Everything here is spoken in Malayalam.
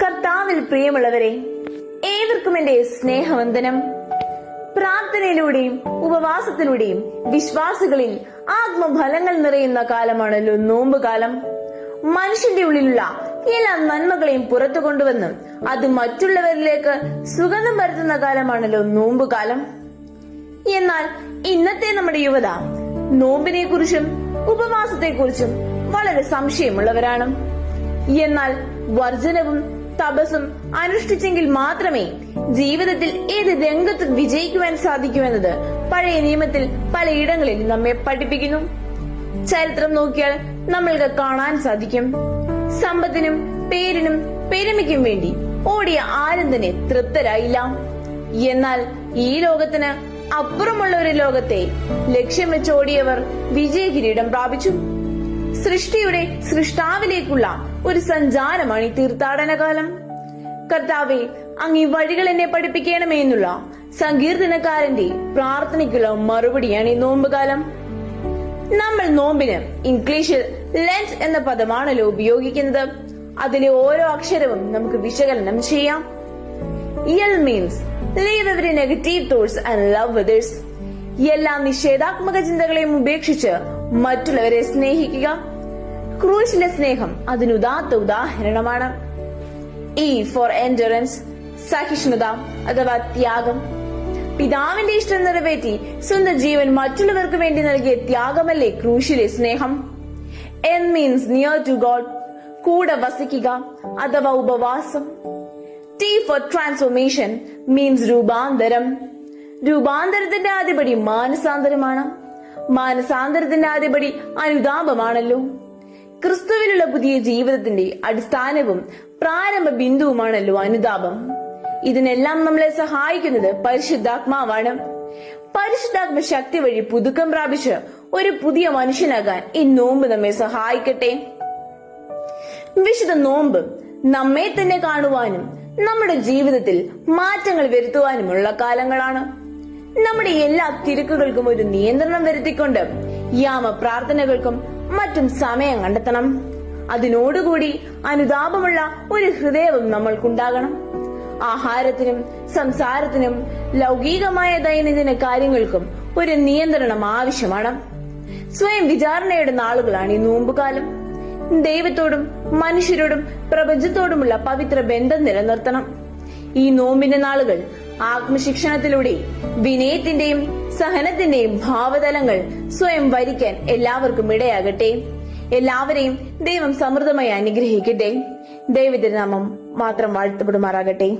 കർത്താവിൽ പ്രിയമുള്ളവരെ ഏവർക്കും എന്റെ സ്നേഹവന്ദനം. പ്രാർത്ഥനയിലൂടെയും ഉപവാസത്തിലൂടെയും വിശ്വാസികളിൽ ആത്മഫലങ്ങൾ നിറയുന്ന കാലമാണല്ലോ നോമ്പ് കാലം മനുഷ്യന്റെ ഉള്ളിലുള്ള എല്ലാ നന്മകളെയും പുറത്തു കൊണ്ടുവന്ന് അത് മറ്റുള്ളവരിലേക്ക് സുഗന്ധം പരത്തുന്ന കാലമാണല്ലോ നോമ്പ് കാലം എന്നാൽ ഇന്നത്തെ നമ്മുടെ യുവത നോമ്പിനെ കുറിച്ചും ഉപവാസത്തെ കുറിച്ചും വളരെ സംശയമുള്ളവരാണ്. എന്നാൽ വർജനവും തപസും അനുഷ്ഠിച്ചെങ്കിൽ മാത്രമേ ജീവിതത്തിൽ ഏത് രംഗത്തും വിജയിക്കുവാൻ സാധിക്കൂ എന്നത് പഴയ നിയമത്തിൽ പലയിടങ്ങളിൽ നമ്മെ പഠിപ്പിക്കുന്നു. ചരിത്രം നോക്കിയാൽ നമ്മൾക്ക് കാണാൻ സാധിക്കും. സമ്പത്തിനും പേരിനും പെരുമയ്ക്കും വേണ്ടി ഓടിയ ആരും തന്നെ തൃപ്തരായില്ല. എന്നാൽ ഈ ലോകത്തിന് അപ്പുറമുള്ള ഒരു ലോകത്തെ ലക്ഷ്യം വെച്ചോടിയവർ വിജയകിരീടം പ്രാപിച്ചു. സൃഷ്ടിയുടെ സൃഷ്ടാവിലേക്കുള്ള ഒരു സഞ്ചാരമാണ് ഈ തീർത്ഥാടന കാലം കർത്താവെ അങ്ങ് ഈ വഴികൾ എന്നെ പഠിപ്പിക്കണമേ എന്നുള്ള സങ്കീർത്തനക്കാരന്റെ പ്രാർത്ഥനയ്ക്കുള്ള മറുപടിയാണ് ഈ നോമ്പുകാലം. നമ്മൾ നോമ്പിന് ഇംഗ്ലീഷിൽ ലെൻസ് എന്ന പദമാണല്ലോ ഉപയോഗിക്കുന്നത്. അതിലെ ഓരോ അക്ഷരവും നമുക്ക് വിശകലനം ചെയ്യാം. L means leave every negative thoughts and love with others എല്ലാ നിഷേധാത്മക ചിന്തകളെയും ഉപേക്ഷിച്ച് മറ്റുള്ളവരെ സ്നേഹിക്കുക. ക്രൂശിന്റെ സ്നേഹം അതിനുദാത്ത ഉദാഹരണമാണ്. ഇ ഫോർ എൻഡറൻസ് സഹിഷ്ണുത അഥവാ ത്യാഗം. പിതാവിന്റെ ഇഷ്ടം നിറവേറ്റി സ്വന്തം ജീവൻ മറ്റുള്ളവർക്ക് വേണ്ടി നൽകിയ ത്യാഗമല്ലേ ക്രൂശിലെ സ്നേഹം. N means near to God കൂടെ വസിക്കുക അഥവാ ഉപവാസം. ടി ഫോർ ട്രാൻസ്ഫോർമേഷൻ മീൻസ് രൂപാന്തരം. രൂപാന്തരത്തിന്റെ ആദ്യപടി മാനസാന്തരമാണ്. മാനസാന്തരത്തിന്റെ ആദ്യപടി അനുതാപമാണല്ലോ. ക്രിസ്തുവിലുള്ള പുതിയ ജീവിതത്തിന്റെ അടിസ്ഥാനവും പ്രാരംഭ ബിന്ദുവുമാണല്ലോ അനുതാപം. ഇതിനെല്ലാം നമ്മളെ സഹായിക്കുന്നത് പരിശുദ്ധാത്മാവാണ്. പരിശുദ്ധാത്മ ശക്തി വഴി പുതുക്കം പ്രാപിച്ച് ഒരു പുതിയ മനുഷ്യനാകാൻ ഈ നോമ്പ് നമ്മെ സഹായിക്കട്ടെ. വിശുദ്ധ നോമ്പ് നമ്മെ തന്നെ കാണുവാനും നമ്മുടെ ജീവിതത്തിൽ മാറ്റങ്ങൾ വരുത്തുവാനുമുള്ള കാലങ്ങളാണ്. നമ്മുടെ എല്ലാ തിരക്കുകൾക്കും ഒരു നിയന്ത്രണം വരുത്തിക്കൊണ്ട് യാമ പ്രാർത്ഥനകൾക്കും മറ്റും സമയം കണ്ടെത്തണം. അതിനോടുകൂടി അനുതാപമുള്ള ഒരു ഹൃദയവും നമ്മൾക്കുണ്ടാകണം. ആഹാരത്തിനും സംസാരത്തിനും ലൗകികമായ ദൈനംദിന കാര്യങ്ങൾക്കും ഒരു നിയന്ത്രണം ആവശ്യമാണ്. സ്വയം വിചാരണയുടെ നാളുകളാണ് ഈ നോമ്പുകാലം. ദൈവത്തോടും മനുഷ്യരോടും പ്രപഞ്ചത്തോടുമുള്ള പവിത്ര ബന്ധം നിലനിർത്തണം. ഈ നോമ്പിന്റെ നാളുകൾ ആത്മശിക്ഷണത്തിലൂടെ വിനയത്തിന്റെയും സഹനത്തിന്റെയും ഭാവതലങ്ങൾ സ്വയം വരിക്കാൻ എല്ലാവർക്കും ഇടയാകട്ടെ. എല്ലാവരെയും ദൈവം സമൃദ്ധമായി അനുഗ്രഹിക്കട്ടെ. ദൈവത്തിന്റെ നാമം മാത്രം വാഴ്ത്തപ്പെടുമാറാകട്ടെ.